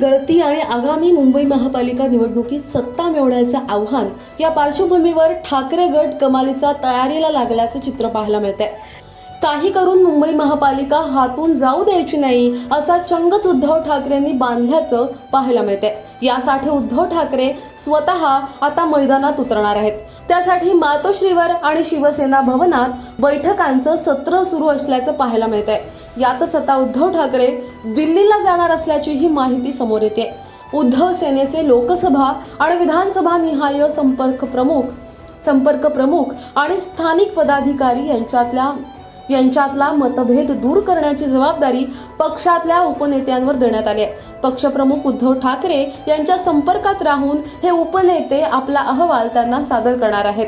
गळती आणि आगामी मुंबई महापालिका निवडणुकीत सत्ता मिळवण्याचं आव्हान या पार्श्वभूमीवर ठाकरे गट कमालीचा तयारीला लागल्याचं चित्र पाहायला मिळतंय. काही करून मुंबई महापालिका हातून जाऊ द्यायची नाही असा चंगच उद्धव ठाकरेंनी बांधल्याचं पाहायला मिळतंय. यासाठी उद्धव ठाकरे स्वतः आता मैदानात उतरणार आहेत. त्यासाठी मातोश्रीवर आणि शिवसेना भवनात बैठकांचं सत्र सुरू असल्याचं पाहायला मिळतंय. यातच आता उद्धव ठाकरे दिल्लीला जाणार असल्याचीही माहिती समोर येते. उद्धव सेनेचे लोकसभा आणि विधानसभा निहाय संपर्क प्रमुख संपर्क प्रमुख आणि स्थानिक पदाधिकारी यांच्यातल्या यांच्यातला मतभेद दूर करण्याची जबाबदारी पक्षातल्या उपनेत्यांवर देण्यात आली आहे. पक्षप्रमुख उद्धव ठाकरे यांच्या संपर्कात राहून हे उपनेते आपला अहवाल त्यांना सादर करणार आहेत.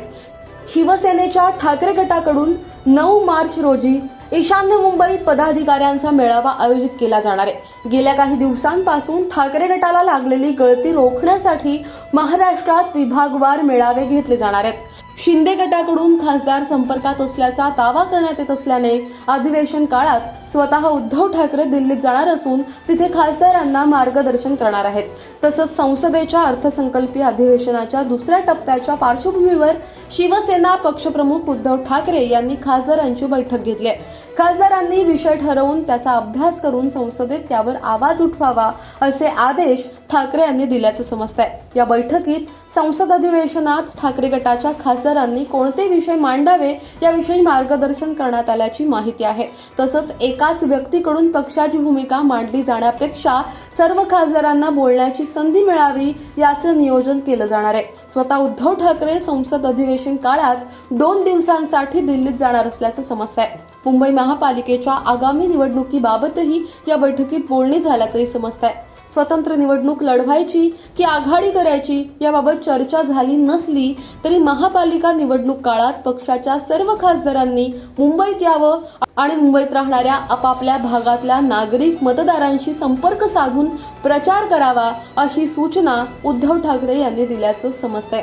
शिवसेनेच्या ठाकरे गटाकडून नऊ मार्च रोजी ईशान्य मुंबईत पदाधिकाऱ्यांचा मेळावा आयोजित केला जाणार आहे. गेल्या काही दिवसांपासून ठाकरे गटाला लागलेली गळती रोखण्यासाठी महाराष्ट्रात विभागवार मेळावे घेतले जाणार आहेत. शिंदे गटाकडून खासदार संपर्कात असल्याचा दावा करण्यात येत असल्याने अधिवेशन काळात स्वतः उद्धव ठाकरे दिल्लीत जाणार असून तिथे खासदारांना मार्गदर्शन करणार आहेत. तसंच संसदेच्या अर्थसंकल्पीय अधिवेशनाच्या दुसऱ्या टप्प्याच्या पार्श्वभूमीवर शिवसेना पक्षप्रमुख उद्धव ठाकरे यांनी खासदारांची बैठक घेतली आहे. खासदारांनी विषय ठरवून त्याचा अभ्यास करून संसदेत त्यावर आवाज उठवावा असे आदेश ठाकरे यांनी दिल्याचं समजतंय. या बैठकीत संसद अधिवेशनात ठाकरे गटाच्या खासदारांनी कोणते विषय मांडावे याविषयी मार्गदर्शन करण्यात आल्याची माहिती आहे. तसंच एकाच व्यक्तीकडून पक्षाची भूमिका मांडली जाण्यापेक्षा सर्व खासदारांना बोलण्याची संधी मिळावी याचं नियोजन केलं जाणार आहे. स्वतः उद्धव ठाकरे संसद अधिवेशन काळात दोन दिवसांसाठी दिल्लीत जाणार असल्याचं समजतंय. मुंबई महापालिकेच्या आगामी निवडणुकीबाबतही या बैठकीत बोलणी झाल्याचंही समजतंय. स्वतंत्र निवडणूक लढवायची की आघाडी करायची याबाबत चर्चा झाली नसली तरी महापालिका निवडणूक काळात पक्षाच्या सर्व खासदारांनी मुंबईत यावं आणि मुंबईत राहणाऱ्या आपापल्या भागातल्या नागरिक मतदारांशी संपर्क साधून प्रचार करावा अशी सूचना उद्धव ठाकरे यांनी दिल्याचं समजतंय.